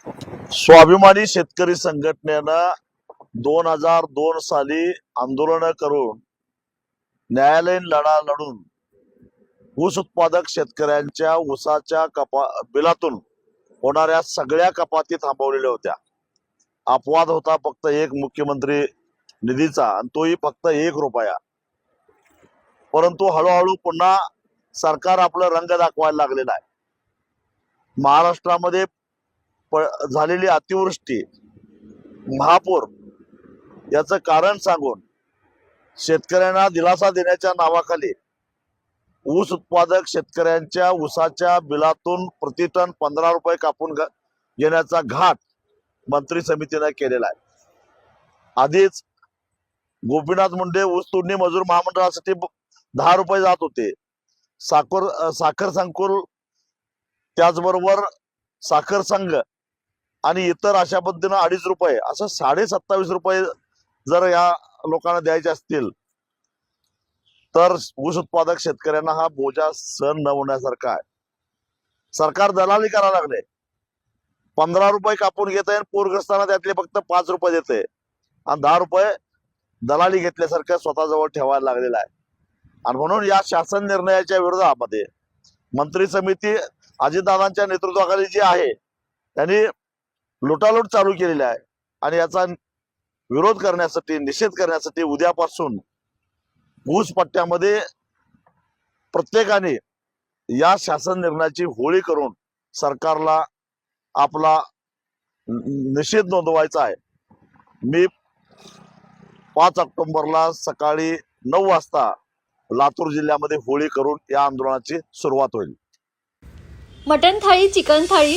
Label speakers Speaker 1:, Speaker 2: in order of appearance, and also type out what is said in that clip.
Speaker 1: स्वाभिमानी शेतकरी संघटनेनं दोन हजार दोन साली आंदोलन करून न्यायालयीन लढा लढून ऊस उत्पादक शेतकऱ्यांच्या ऊसाच्या कपा बिलातून होणाऱ्या सगळ्या कपाती थांबवलेल्या होत्या. अपवाद होता फक्त एक मुख्यमंत्री निधीचा आणि तोही फक्त एक रुपया. परंतु हळूहळू पुन्हा सरकार आपलं रंग दाखवायला लागलेलं आहे. महाराष्ट्रामध्ये प- झालेली अतिवृष्टी महापूर याचं कारण सांगून शेतकऱ्यांना दिलासा देण्याच्या नावाखाली ऊस उत्पादक शेतकऱ्यांच्या ऊसाच्या बिलातून प्रति टन पंधरा रुपये कापून घेण्याचा घाट मंत्री समितीने केलेला आहे. आधीच गोपीनाथ मुंडे ऊस तोडणी मजूर महामंडळासाठी दहा रुपये जात होते. साखर साखर संकुल त्याचबरोबर साखर संघ आणि इतर अशा पद्धतीनं अडीच रुपये असं साडे सत्तावीस रुपये जर या लोकांना द्यायचे असतील तर ऊस उत्पादक शेतकऱ्यांना हा बोजा सहन न होण्यासारखा आहे. सरकार दलाली करायला लागले. पंधरा रुपये कापून घेत आहे पूरग्रस्तांना त्यातले फक्त पाच रुपये देते. आणि दहा रुपये दलाली घेतल्यासारखं स्वतःजवळ ठेवायला लागलेला आहे. आणि म्हणून या शासन निर्णयाच्या विरोधामध्ये मंत्री समिती अजितदादांच्या नेतृत्वाखाली जी आहे त्यांनी लुटालूट चालू केलेली आहे. आणि याचा विरोध करण्यासाठी निषेध करण्यासाठी उद्यापासून ऊस पट्ट्यामध्ये प्रत्येकाने या शासन निर्णयाची होळी करून सरकारला आपला निषेध नोंदवायचा आहे. मी पाच ऑक्टोबरला सकाळी नऊ वाजता लातूर जिल्ह्यामध्ये होळी करून या आंदोलनाची सुरुवात होईल.
Speaker 2: मटन थाळी चिकन थाळी